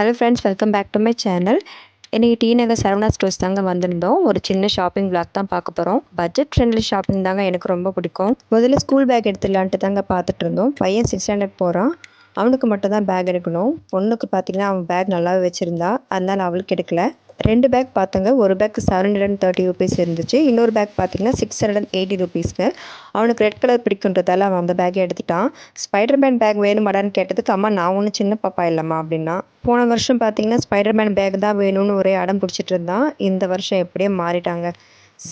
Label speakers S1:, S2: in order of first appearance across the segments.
S1: Hello friends welcome back to my channel இன்றைக்கி T Nagar Saravana stores தாங்க வந்திருந்தோம். ஒரு சின்ன ஷாப்பிங் பிளாக் தான் பார்க்க போகிறோம் பட்ஜெட் ஃப்ரெண்ட்லி ஷாப்பிங் தாங்க எனக்கு ரொம்ப பிடிக்கும். முதல்ல ஸ்கூல் பேக் எடுத்துடலான்ட்டு தாங்க பார்த்துட்டு இருந்தோம். பையன் சிக்ஸ் ஸ்டாண்டர்ட் போகிறான் அவனுக்கு மட்டும் தான் பேக் எடுக்கணும். பொண்ணுக்கு பார்த்தீங்கன்னா அவன் பேக் நல்லாவே வச்சுருந்தா அதனால் அவளுக்கு எடுக்கல. ரெண்டு பேக் பார்த்தங்க ஒரு bag seven hundred and thirty rupees இருந்துச்சு. இன்னொரு பேக் பார்த்தீங்கன்னா சிக்ஸ் ஹண்ட்ரட் அண்ட் எயிட்டி ருபீஸ்க்கு அவனுக்கு ரெட் கலர் பிடிக்குன்றதால அவன் அந்த பேக்கை எடுத்துட்டான். ஸ்பைடர் மேன் பேக் வேணுமாடான்னு கேட்டதுக்கு அம்மா நான் ஒன்றும் சின்ன பாப்பா இல்லைம்மா அப்படின்னா போன வருஷம் பார்த்தீங்கன்னா ஸ்பைடர் மேன் பேக் தான் வேணும்னு ஒரே அடம் பிடிச்சிட்டு இருந்தான். இந்த வருஷம் எப்படியே மாறிட்டாங்க.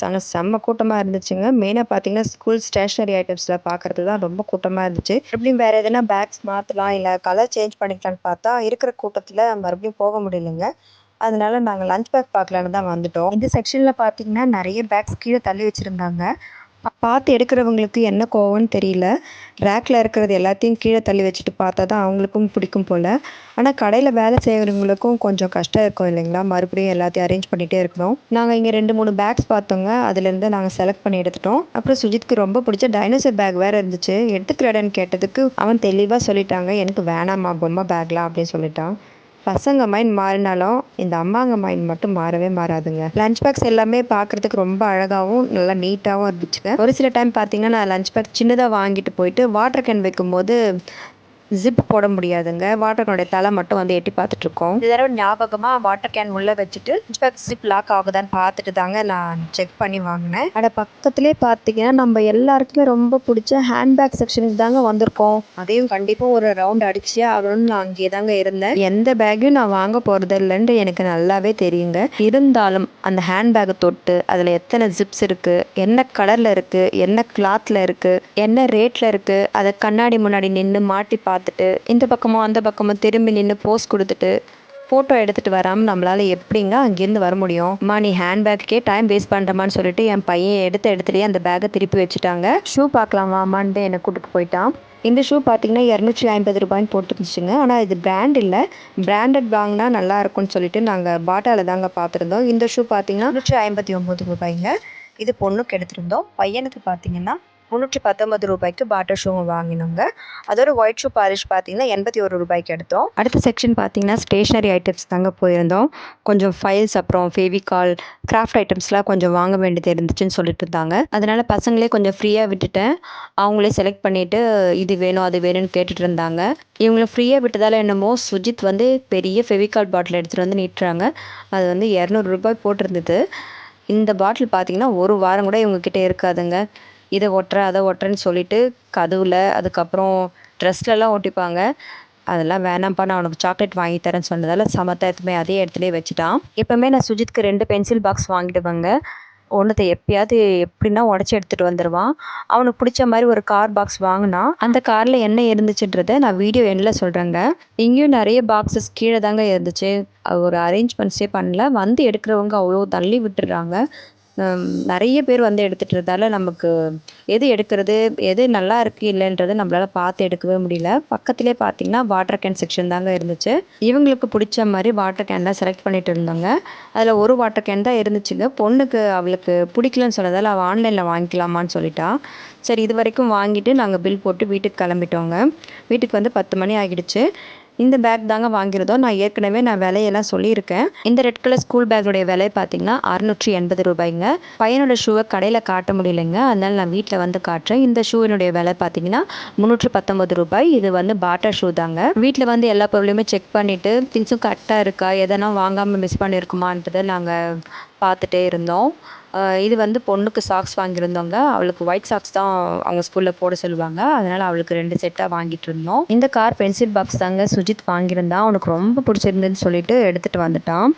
S1: ஆனால் செம்ம கூட்டமாக இருந்துச்சுங்க. மெயினாக பார்த்தீங்கன்னா ஸ்கூல் ஸ்டேஷ்னரி ஐட்டம்ஸில் பார்க்குறது தான் ரொம்ப கூட்டமாக இருந்துச்சு. மறுபடியும் வேறு எதனா பேக்ஸ் மாற்றலாம் இல்லை கலர் சேஞ்ச் பண்ணிக்கலான்னு பார்த்தா இருக்கிற கூட்டத்தில் மறுபடியும் போக முடியலைங்க. அதனால நாங்கள் லஞ்ச் பேக் பார்க்கலான்னு தான் வந்துட்டோம். இந்த செக்ஷனில் பார்த்தீங்கன்னா நிறைய பேக்ஸ் கீழே தள்ளி வச்சுருந்தாங்க. பார்த்து எடுக்கிறவங்களுக்கு என்ன கோவம்னு தெரியல. ரேக்கில் இருக்கிறது எல்லாத்தையும் கீழே தள்ளி வச்சுட்டு பார்த்தா தான் அவங்களுக்கும் பிடிக்கும் போல். ஆனால் கடையில் வேலை செய்கிறவங்களுக்கும் கொஞ்சம் கஷ்டம் இருக்கும் இல்லைங்களா? மறுபடியும் எல்லாத்தையும் அரேஞ்ச் பண்ணிகிட்டே இருக்கணும். நாங்கள் இங்கே ரெண்டு மூணு பேக்ஸ் பார்த்தோங்க. அதுலேருந்து நாங்கள் செலக்ட் பண்ணி எடுத்துட்டோம். அப்புறம் சுஜித்க்கு ரொம்ப பிடிச்ச டைனோசர் பேக் வேறு இருந்துச்சு. எடுத்துக்கிறேன்னு கேட்டதுக்கு அவன் தெளிவாக சொல்லிட்டாங்க. எனக்கு வேணாம்மா பொம்மை பேக்லாம் அப்படின்னு சொல்லிட்டான். பசங்க மைண்ட் மாறினாலும் இந்த அம்மாங்க மைண்ட் மட்டும் மாறவே மாறாதுங்க. லஞ்ச் பேக்ஸ் எல்லாமே பார்க்குறதுக்கு ரொம்ப அழகாகவும் நல்லா நீட்டாகவும் இருந்துச்சுங்க. ஒரு சில டைம் பார்த்தீங்கன்னா நான் லஞ்ச் பேக் சின்னதாக வாங்கிட்டு போயிட்டு வாட்டர் கேன் வைக்கும்போது ஜிப் போட முடியாதுங்க. வாட்டர் தலை மட்டும் வந்து எட்டி பார்த்துட்ருக்கோம். இந்த தடவை ஞாபகமாக வாட்டர் கேன் உள்ளே வச்சுட்டு பேக் ஜிப் லாக் ஆகுதான்னு பார்த்துட்டு தாங்க நான் செக் பண்ணி வாங்கினேன். அட பக்கத்துலேயே பார்த்தீங்கன்னா நம்ம எல்லாருக்குமே ரொம்ப பிடிச்ச ஹேண்ட்பேக் செக்ஷனுக்கு தாங்க வந்திருக்கோம். அதையும் கண்டிப்பாக ஒரு ரவுண்ட் அடிச்சே ஆகணும்னு நான் அங்கேயே தாங்க இருந்தேன். எந்த பேக்கையும் நான் வாங்க போகிறது இல்லைன்ட்டு எனக்கு நல்லாவே தெரியுங்க. இருந்தாலும் அந்த ஹேண்ட்பேக்கை தொட்டு அதில் எத்தனை ஜிப்ஸ் இருக்குது என்ன கலரில் இருக்குது என்ன கிளாத்தில் இருக்குது என்ன ரேட்டில் இருக்குது அதை கண்ணாடி முன்னாடி நின்று மாட்டி பார்த்து பார்த்துட்டு இந்த பக்கமும் அந்த பக்கமும் திரும்பி நின்று போஸ் கொடுத்துட்டு ஃபோட்டோ எடுத்துகிட்டு வராமல் நம்மளால் எப்படிங்க அங்கேருந்து வர முடியும்? அம்மா நீ ஹேண்ட்பேக்கே டைம் வேஸ்ட் பண்ணுறமான்னு சொல்லிட்டு என் பையன் எடுத்த இடத்துலையே அந்த பேக்கை திருப்பி வச்சுட்டாங்க. ஷூ பார்க்கலாம் வாமான்ட்டு என்னை கூட்டிட்டு போயிட்டான். இந்த ஷூ பார்த்தீங்கன்னா இரநூற்றி ஐம்பது ரூபாய்ன்னு போட்டுருந்துச்சுங்க. ஆனால் இது பிராண்ட் இல்லை. பிராண்டட் வாங்கினா நல்லா இருக்கும்னு சொல்லிட்டு நாங்கள் பாட்டாவில் தாங்க பார்த்துருந்தோம். இந்த ஷூ பார்த்தீங்கன்னா நூற்றி ஐம்பத்தி ஒம்பது ரூபாய்ங்க. இது பொண்ணுக்கு எடுத்திருந்தோம். பையனுக்கு பார்த்தீங்கன்னா முந்நூற்றி பத்தொம்பது ரூபாய்க்கு பாட்டர் ஷூ வாங்கினோங்க. அதோட ஒயிட் ஷூ பாலிஷ் பார்த்தீங்கன்னா எண்பத்தி ஒரு ரூபாய்க்கு எடுத்தோம். அடுத்த செக்ஷன் பார்த்தீங்கன்னா ஸ்டேஷ்னரி ஐட்டம்ஸ் தாங்க போயிருந்தோம். கொஞ்சம் ஃபைல்ஸ் அப்புறம் ஃபேவிகால் கிராஃப்ட் ஐட்டம்ஸ்லாம் கொஞ்சம் வாங்க வேண்டியது இருந்துச்சுன்னு சொல்லிட்டு இருந்தாங்க. அதனால் பசங்களே கொஞ்சம் ஃப்ரீயாக விட்டுட்டேன். அவங்களே செலக்ட் பண்ணிவிட்டு இது வேணும் அது வேணும்னு கேட்டுட்டு இருந்தாங்க. இவங்கள ஃப்ரீயாக விட்டதால் என்னமோ சுஜித் வந்து பெரிய ஃபெவிகால் பாட்டில் எடுத்துகிட்டு வந்து நீட்டுறாங்க. அது வந்து இரநூறு ரூபாய் போட்டிருந்தது. இந்த பாட்டில் பார்த்தீங்கன்னா ஒரு வாரம் கூட இவங்கக்கிட்ட இருக்காதுங்க. இதை ஒட்டுறேன் அதை ஒட்டுறேன்னு சொல்லிட்டு கதவில் அதுக்கப்புறம் ட்ரெஸ்லலாம் ஒட்டிப்பாங்க. அதெல்லாம் வேணாம்ப்பா நான் உனக்கு சாக்லேட் வாங்கி தரேன்னு சொன்னதால் சமத்தா எடுத்துமே அதே இடத்துலே வச்சுட்டான். எப்போவுமே நான் சுஜித்க்கு ரெண்டு பென்சில் பாக்ஸ் வாங்கிடுவேங்க. ஒன்றத்தை எப்பயாவது எப்படின்னா உடச்சி எடுத்துகிட்டு வந்துடுவான் அவனுக்கு பிடிச்ச மாதிரி ஒரு கார் பாக்ஸ் வாங்கினா அந்த காரில் என்ன இருந்துச்சுன்றதை நான் வீடியோ எண்ணில் சொல்கிறேங்க இங்கேயும் நிறைய பாக்ஸஸ் கீழே தாங்க இருந்துச்சு. ஒரு அரேஞ்ச்மெண்ட்ஸே பண்ணல. வந்து எடுக்கிறவங்க அவ்வளோ தள்ளி விட்டுடுறாங்க நிறைய பேர் வந்து எடுத்துகிட்டு நமக்கு எது எடுக்கிறது எது நல்லா இருக்குது இல்லைன்றது நம்மளால் பார்த்து எடுக்கவே முடியல. பக்கத்துலேயே பார்த்தீங்கன்னா வாட்டர் கேன் செக்ஷன் தாங்க இருந்துச்சு. இவங்களுக்கு பிடிச்ச மாதிரி வாட்டர் கேன்லாம் செலக்ட் பண்ணிட்டு இருந்தாங்க. அதில் ஒரு வாட்டர் கேன் தான் இருந்துச்சுங்க. பொண்ணுக்கு அவளுக்கு பிடிக்கலன்னு சொன்னதால் அவள் ஆன்லைனில் வாங்கிக்கலாமான்னு சொல்லிட்டா. சரி இது வரைக்கும் வாங்கிட்டு நாங்கள் பில் போட்டு வீட்டுக்கு கிளம்பிட்டோங்க. வீட்டுக்கு வந்து பத்து மணி ஆகிடுச்சு. இந்த பேக் தாங்க வாங்கியிருந்தோம் நான் ஏற்கனவே நான் விலையெல்லாம் சொல்லியிருக்கேன். இந்த ரெட் கலர் ஸ்கூல் பேக்கோடைய விலை பார்த்தீங்கன்னா அறுநூற்றி எண்பது ரூபாய்ங்க. பையனோட ஷூவை கடையில் காட்ட முடியலைங்க. அதனால் நான் வீட்டில் வந்து காட்டுறேன். இந்த ஷூவினுடைய விலை பார்த்தீங்கன்னா முந்நூற்றி பத்தொம்பது ரூபாய். இது வந்து பாட்டா ஷூ தாங்க. வீட்டில் வந்து எல்லா பொருளையுமே செக் பண்ணிவிட்டு திங்ஸும் கரெக்டாக இருக்கா? எதனா வாங்காமல் மிஸ் பண்ணியிருக்குமான்றதை நாங்கள் பார்த்துட்டே இருந்தோம். இது வந்து பொண்ணுக்கு சாக்ஸ் வாங்கியிருந்தோங்க. அவளுக்கு ஒயிட் சாக்ஸ் தான் அவங்க ஸ்கூலில் போட சொல்லுவாங்க. அதனால் அவளுக்கு ரெண்டு செட்டாக வாங்கிட்டு இருந்தோம். இந்த கார் பென்சில் பாக்ஸ் தாங்க சுஜித் வாங்கியிருந்தான் அவனுக்கு ரொம்ப பிடிச்சிருந்துன்னு சொல்லிட்டு எடுத்துகிட்டு வந்துட்டான்.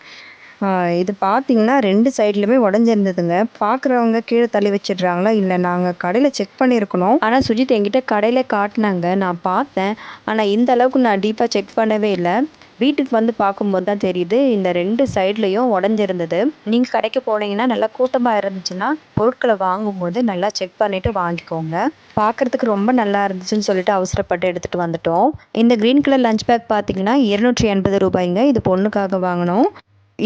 S1: இது பார்த்தீங்கன்னா ரெண்டு சைட்லையுமே உடஞ்சிருந்ததுங்க. பார்க்குறவங்க கீழே தள்ளி வச்சிடுறாங்களா? இல்லை நாங்கள் கடையில் செக் பண்ணியிருக்கணும். ஆனால் சுஜித் என்கிட்ட கடையில் காட்டினாங்க. நான் பார்த்தேன். ஆனால் இந்த அளவுக்கு நான் டீப்பாக செக் பண்ணவே இல்லை. வீட்டுக்கு வந்து பார்க்கும்போது தான் தெரியுது இந்த ரெண்டு சைட்லேயும் உடஞ்சிருந்தது. நீங்கள் கடைக்கு போனீங்கன்னா நல்லா கூட்டமாக இருந்துச்சுன்னா பொருட்களை வாங்கும்போது நல்லா செக் பண்ணிவிட்டு வாங்கிக்கோங்க. பார்க்குறதுக்கு ரொம்ப நல்லா இருந்துச்சுன்னு சொல்லிட்டு அவசரப்பட்டு எடுத்துகிட்டு வந்துட்டோம். இந்த க்ரீன் கலர் லஞ்ச் பேக் பார்த்தீங்கன்னா இருநூற்றி எண்பது ரூபாய்ங்க. இது பொண்ணுக்காக வாங்கினோம்.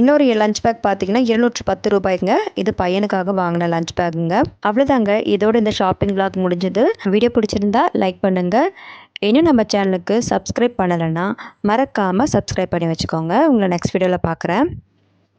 S1: இன்னொரு லஞ்ச் பேக் பார்த்தீங்கன்னா இருநூற்றி பத்து ரூபாய்ங்க. இது பையனுக்காக வாங்கின லஞ்ச் பேக்குங்க. அவ்வளோதாங்க இதோட இந்த ஷாப்பிங் விளாக் முடிஞ்சது. வீடியோ பிடிச்சிருந்தா லைக் பண்ணுங்கள் இன்னும் நம்ம சேனலுக்கு சப்ஸ்கிரைப் பண்ணலைன்னா மறக்காமல் சப்ஸ்கிரைப் பண்ணி வச்சுக்கோங்க. உங்களை நெக்ஸ்ட் வீடியோவில் பார்க்குறேன்